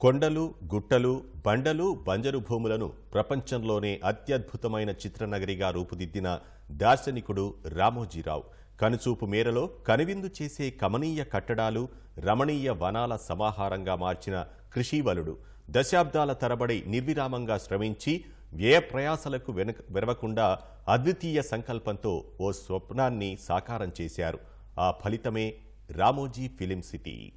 కొండలు గుట్టలు బండలు బంజరు భూములను ప్రపంచంలోనే అత్యద్భుతమైన చిత్రనగరిగా రూపుదిద్దిన దార్శనికుడు రామోజీరావు. కనుచూపు మేరలో కనువిందు చేసే కమనీయ కట్టడాలు రమణీయ వనాల సమాహారంగా మార్చిన కృషివలుడు. దశాబ్దాల తరబడి నిర్విరామంగా శ్రమించి వ్యయ ప్రయాసలకు వెనక వెరవకుండా అద్వితీయ సంకల్పంతో ఓ స్వప్నాన్ని సాకారం చేశారు. ఆ ఫలితమే రామోజీ ఫిలిం సిటీ.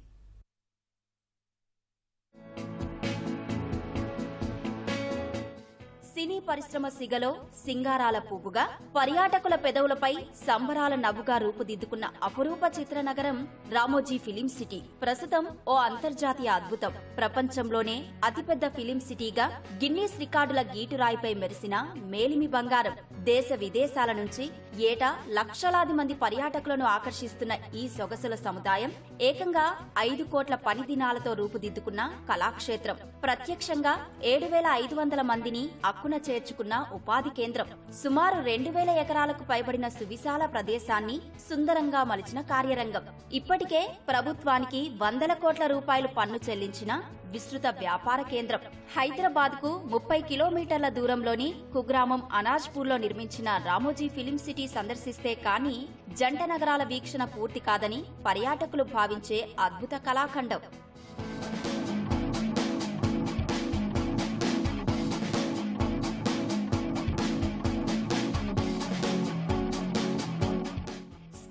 సినీ పరిశ్రమ సిగలో సింగారాల పువ్వుగా పర్యాటకుల పెదవులపై సంబరాల నవ్వుగా రూపుదిద్దుకున్న అపురూప చిత్రనగరం రామోజీ ఫిలిం సిటీ. ప్రస్తుతం ఓ అంతర్జాతీయ అద్భుతం. ప్రపంచంలోనే అతిపెద్ద ఫిలిం సిటీగా గిన్నీస్ రికార్డుల గీటురాయిపై మెరిసిన మేలిమి బంగారం. దేశ విదేశాల నుంచి ఏటా లక్షలాది మంది పర్యాటకులను ఆకర్షిస్తున్న ఈ సొగసుల సముదాయం ఏకంగా ఐదు కోట్ల పని దినాలతో రూపుదిద్దుకున్న కళాక్షేత్రం. ప్రత్యక్షంగా ఏడు వేల ఐదు వందల మందిని అక్కున చేర్చుకున్న ఉపాధి కేంద్రం. సుమారు రెండు వేల ఎకరాలకు పైబడిన సువిశాల ప్రదేశాన్ని సుందరంగా మలిచిన కార్యరంగం. ఇప్పటికే ప్రభుత్వానికి వందల కోట్ల రూపాయలు పన్ను చెల్లించిన విస్తృత వ్యాపార కేంద్రం. హైదరాబాద్కు ముప్పై కిలోమీటర్ల దూరంలోని కుగ్రామం అనాజ్పూర్లో నిర్మించిన రామోజీ ఫిలిం సిటీ సందర్శిస్తే కానీ జంట నగరాల వీక్షణ పూర్తి కాదని పర్యాటకులు భావించే అద్భుత కళాఖండం.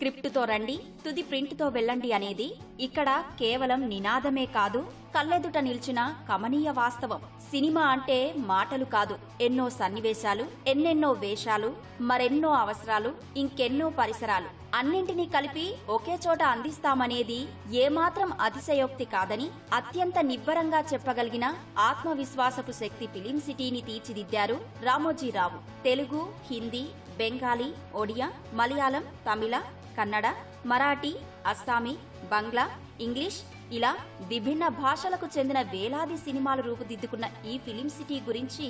స్క్రిప్టుతో రండి తుది ప్రింట్తో వెళ్ళండి అనేది ఇక్కడ కేవలం నినాదమే కాదు కళ్ళెదుట నిల్చిన కమనీయ వాస్తవం. సినిమా అంటే మాటలు కాదు ఎన్నో సన్నివేశాలు ఎన్నెన్నో వేషాలు మరెన్నో అవసరాలు ఇంకెన్నో పరిసరాలు. అన్నింటినీ కలిపి ఒకే చోట అందిస్తామనేది ఏమాత్రం అతిశయోక్తి కాదని అత్యంత నిబ్బరంగా చెప్పగలిగిన ఆత్మవిశ్వాసపు శక్తి ఫిలిం సిటీని తీర్చిదిద్దారు రామోజీరావు. తెలుగు హిందీ బెంగాలీ ఒడియా మలయాళం తమిళ కన్నడ మరాఠీ అస్సామీ బంగ్లా ఇంగ్లీష్ ఇలా విభిన్న భాషలకు చెందిన వేలాది సినిమాలు రూపుదిద్దుకున్న ఈ ఫిలిం సిటీ గురించి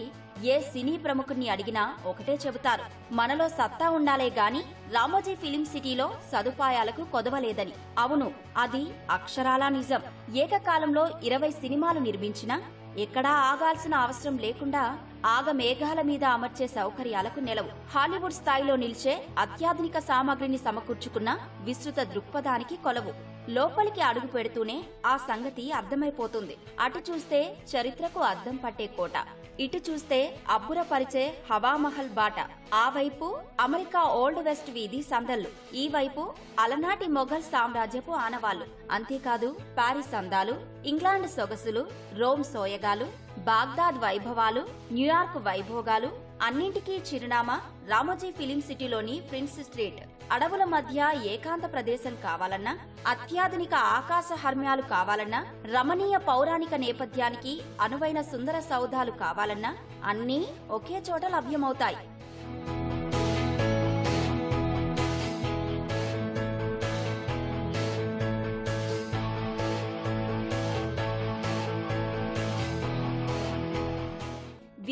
ఏ సినీ ప్రముఖుణ్ణి అడిగినా ఒకటే చెబుతారు. మనలో సత్తా ఉండాలే గాని రామోజీ ఫిలిం సిటీలో సదుపాయాలకు కొదవలేదని. అవును అది అక్షరాలా నిజం. ఏకకాలంలో ఇరవై సినిమాలు నిర్మించినా ఎక్కడా ఆగాల్సిన అవసరం లేకుండా ఆగ మేఘాల మీద అమర్చే సౌకర్యాలకు నెలవు. హాలీవుడ్ స్థాయిలో నిలిచే అత్యాధునిక సామాగ్రిని సమకూర్చుకున్న విస్తృత దృక్పథానికి కొలవు. లోపలికి అడుగు పెడుతూనే ఆ సంగతి అర్థమైపోతుంది. అటు చూస్తే చరిత్రకు అద్దం పట్టే కోట. ఇటు చూస్తే అబ్బురపరిచే హవామహల్ బాట. ఆ వైపు అమెరికా ఓల్డ్ వెస్ట్ వీధి సందళ్ళు ఈ వైపు అలనాటి మొఘల్ సామ్రాజ్యపు ఆనవాళ్ళు. అంతేకాదు పారిస్ అందాలు ఇంగ్లాండ్ సొగసులు రోమ్ సోయగాలు బాగ్దాద్ వైభవాలు న్యూయార్క్ వైభోగాలు అన్నింటికీ చిరునామా రామోజీ ఫిలిం సిటీలోని ప్రిన్స్ స్ట్రీట్. అడవుల మధ్య ఏకాంత ప్రదేశం కావాలన్నా అత్యాధునిక ఆకాశ హర్మ్యాలు కావాలన్నా రమణీయ పౌరాణిక నేపథ్యానికి అనువైన సుందర సౌధాలు కావాలన్నా అన్నీ ఒకే చోట లభ్యమవుతాయి.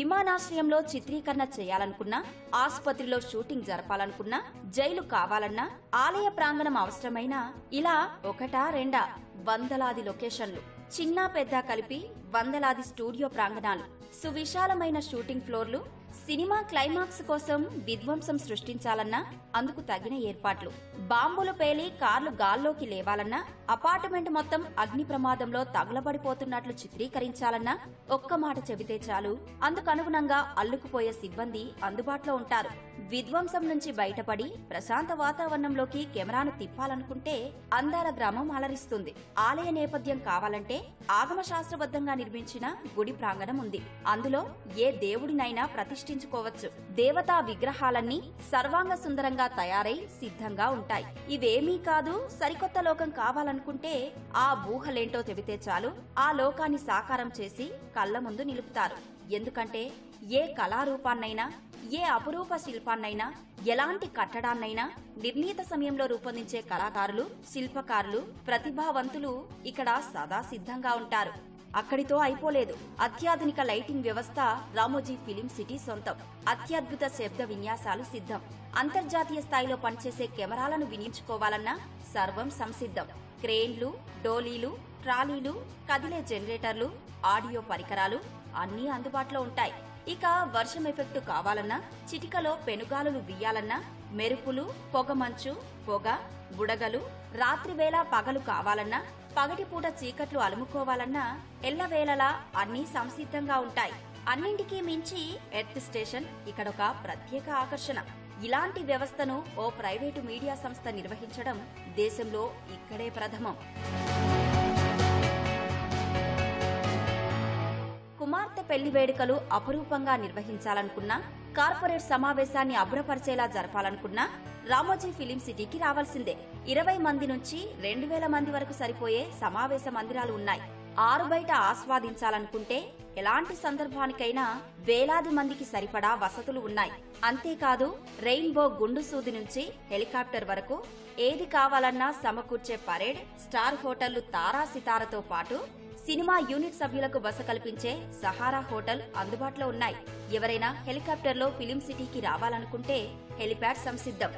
విమానాశ్రయంలో చిత్రీకరణ చేయాలనుకున్నా ఆసుపత్రిలో షూటింగ్ జరపాలనుకున్నా జైలు కావాలన్నా ఆలయ ప్రాంగణం అవసరమైన ఇలా ఒకటా రెండా వందలాది లొకేషన్లు. చిన్న పెద్ద కలిపి వందలాది స్టూడియో ప్రాంగణాలు. సువిశాలమైన షూటింగ్ ఫ్లోర్లు సినిమా క్లైమాక్స్ కోసం విధ్వంసం సృష్టించాలన్నా అందుకు తగిన ఏర్పాట్లు. బాంబులు పేలి కార్లు గాల్లోకి లేవాలన్నా అపార్ట్మెంట్ మొత్తం అగ్ని ప్రమాదంలో తగులబడిపోతున్నట్లు చిత్రీకరించాలన్నా ఒక్క మాట చెబితే చాలు. అందుకనుగుణంగా అల్లుకుపోయే సిబ్బంది అందుబాటులో ఉంటారు. విధ్వంసం నుంచి బయటపడి ప్రశాంత వాతావరణంలోకి కెమెరాను తిప్పాలనుకుంటే అందాల గ్రామం అలరిస్తుంది. ఆలయ నేపథ్యం కావాలంటే ఆగమ శాస్త్రబద్ధంగా నిర్మించిన గుడి ప్రాంగణం ఉంది. అందులో ఏ దేవుడినైనా ప్రతిష్ఠించుకోవచ్చు. దేవతా విగ్రహాలన్నీ సర్వాంగ సుందరంగా తయారై సిద్ధంగా ఉంటాయి. ఇవేమీ కాదు సరికొత్త లోకం కావాలనుకుంటే ఆ ఊహలేంటో చెబితే చాలు. ఆ లోకాన్ని సాకారం చేసి కళ్ళ ముందు నిలుపుతారు. ఎందుకంటే ఏ కళారూపాన్నైనా ఏ అపురూప శిల్పాన్నైనా ఎలాంటి కట్టడాన్నైనా నిర్ణీత సమయంలో రూపొందించే కళాకారులు శిల్పకారులు ప్రతిభావంతులు ఇక్కడ సదా సిద్ధంగా ఉంటారు. అక్కడితో అయిపోలేదు. అత్యాధునిక లైటింగ్ వ్యవస్థ రామోజీ ఫిలిం సిటీ సొంతం. అత్యద్భుత శబ్ద విన్యాసాలు సిద్ధం. అంతర్జాతీయ స్థాయిలో పనిచేసే కెమెరాలను వినియోగించుకోవాలన్నా సర్వం సంసిద్ధం. క్రేన్లు డోలీలు ట్రాలీలు కదిలే జనరేటర్లు ఆడియో పరికరాలు అన్నీ అందుబాటులో ఉంటాయి. ఇక వర్షం ఎఫెక్ట్ కావాలన్నా చిటికలో పెనుగాలులు వీయాలన్నా మెరుపులు పొగమంచు పొగ బుడగలు రాత్రివేళ పగలు కావాలన్నా పగటిపూట చీకట్లు అలుముకోవాలన్నా ఎల్లవేళలా అన్నీ సంసిద్ధంగా ఉంటాయి. అన్నింటికీ మించి ఎర్త్ స్టేషన్ ఇక్కడొక ప్రత్యేక ఆకర్షణ. ఇలాంటి వ్యవస్థను ఓ ప్రైవేటు మీడియా సంస్థ నిర్వహించడం దేశంలో ఇక్కడే ప్రథమం. కుమార్తె పెళ్ళి వేడుకలు అపురూపంగా నిర్వహించాలనుకున్నా కార్పొరేట్ సమావేశాన్ని అభ్రపరిచేలా జరపాలనుకున్నా రామోజీ ఫిలిం సిటీకి రావాల్సిందే. ఇరవై మంది నుంచి రెండు వేల మంది వరకు సరిపోయే సమావేశ మందిరాలు ఉన్నాయి. ఆరు బయట ఆస్వాదించాలనుకుంటే ఎలాంటి సందర్భానికైనా వేలాది మందికి సరిపడా వసతులు ఉన్నాయి. అంతేకాదు రెయిన్బో గుండు సూది నుంచి హెలికాప్టర్ వరకు ఏది కావాలన్నా సమకూర్చే పరేడ్ స్టార్ హోటళ్ళు తారా సితారతో పాటు సినిమా యూనిట్ సభ్యులకు బస కల్పించే సహారా హోటల్ అందుబాటులో ఉన్నాయి. ఎవరైనా హెలికాప్టర్లో ఫిలిం సిటీకి రావాలనుకుంటే హెలిప్యాడ్ సంసిద్ధం.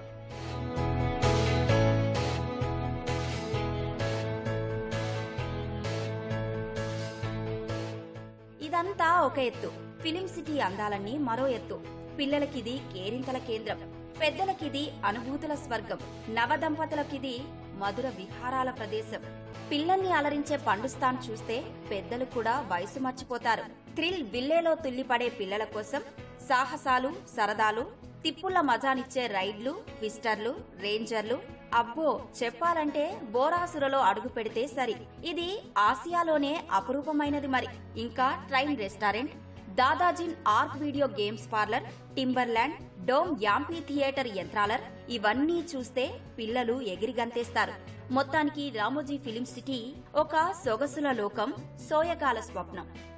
ఇదంతా ఒక ఎత్తు. ఫిలిం సిటీ అందాలన్నీ మరో ఎత్తు. పిల్లలకిది కేరింతల కేంద్రం. పెద్దలకిది అనుభూతుల స్వర్గం. నవదంపతులకిది మధుర విహారాల ప్రదేశం. పిల్లల్ని అలరించే పండుస్థాన్ చూస్తే పెద్దలు కూడా వయసు మర్చిపోతారు. థ్రిల్ బిల్లేలో తుల్లిపడే పిల్లల కోసం సాహసాలు సరదాలు తిప్పుల మజానిచ్చే రైడ్లు విస్టర్లు రేంజర్లు. అబ్బో చెప్పాలంటే బోరాసురలో అడుగు పెడితే సరి. ఇది ఆసియాలోనే అపురూపమైనది మరి. ఇంకా ట్రైన్ రెస్టారెంట్ దాదాజిన్ arc video games parlour Timberland dome amphitheatre యంత్రాలర్ ఇవన్నీ చూస్తే పిల్లలు ఎగిరిగంతేస్తారు. మొత్తానికి రామోజీ ఫిలిం సిటీ ఒక సొగసుల లోకం సోయకాల స్వప్నం.